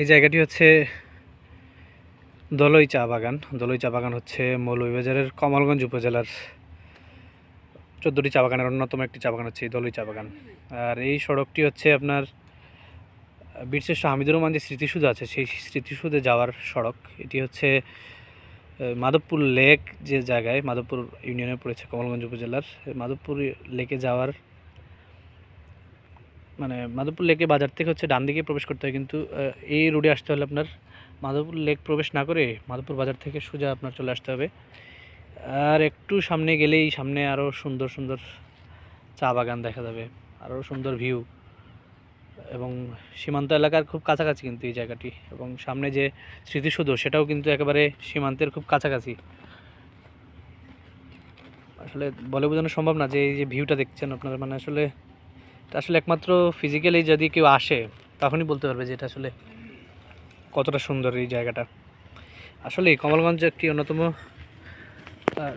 এই জায়গাটি হচ্ছে দলই চা বাগান। দলই চা বাগান হচ্ছে মৌলভীবাজারের কমলগঞ্জ উপজেলার চোদ্দোটি চা বাগানের অন্যতম একটি চা বাগান হচ্ছে এই দলই চা বাগান। আর এই সড়কটি হচ্ছে আপনার বীরশ্রেষ্ঠ হামিদুর রহমান যে স্মৃতিসুধ আছে, সেই স্মৃতিসুধে যাওয়ার সড়ক। এটি হচ্ছে মাধবপুর লেক যে জায়গায়, মাধবপুর ইউনিয়নে পড়েছে কমলগঞ্জ উপজেলার, মাধবপুর লেকে যাওয়ার মানে মাধবপুর লেকে বাজার থেকে হচ্ছে ডান দিকে প্রবেশ করতে হয়, কিন্তু এই রোডে আসতে হলে আপনার মাধবপুর লেক প্রবেশ না করে মাধবপুর বাজার থেকে সোজা আপনার চলে আসতে হবে। আর একটু সামনে গেলেই সামনে আরও সুন্দর সুন্দর চা বাগান দেখা যাবে আরও সুন্দর ভিউ। এবং সীমান্ত এলাকার খুব কাছাকাছি কিন্তু এই জায়গাটি, এবং সামনে যে স্মৃতিসৌধ সেটাও কিন্তু একেবারে সীমান্তের খুব কাছাকাছি। আসলে বলে বোঝানো সম্ভব না যে এই যে ভিউটা দেখছেন আপনারা মানে আসলে আসলে একমাত্র ফিজিক্যালি যদি কেউ আসে, তখনই বলতে পারবে যে এটা আসলে কতটা সুন্দর এই জায়গাটা। আসলে কমলগঞ্জ একটি অন্যতম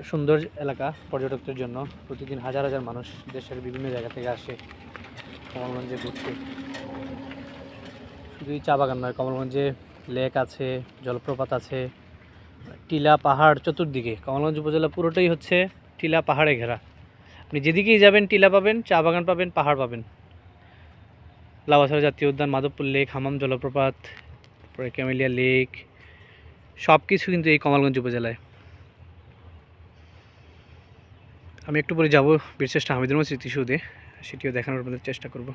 সুন্দর এলাকা পর্যটকদের জন্য। প্রতিদিন হাজার হাজার মানুষ দেশের বিভিন্ন জায়গা থেকে আসে কমলগঞ্জে ঘুরতে। শুধু চা বাগান নয়, কমলগঞ্জে লেক আছে, জলপ্রপাত আছে, টিলা পাহাড় চতুর্দিকে। কমলগঞ্জ উপজেলা পুরোটাই হচ্ছে টিলা পাহাড়ে ঘেরা। আপনি যেদিকেই যাবেন, টিলা পাবেন, চা বাগান পাবেন, পাহাড় পাবেন। লাভাসারা জাতীয় উদ্যান, মাধবপুর লেক, হামাম জলপ্রপাত, তারপরে ক্যামেলিয়া লেক সব কিছু কিন্তু এই কমলগঞ্জ উপজেলায়। আমি একটু পরে যাব, বীরশ্রেষ্ঠ হামিদুর মসজিদ সেটিও দেখানোর আপনাদের চেষ্টা করব।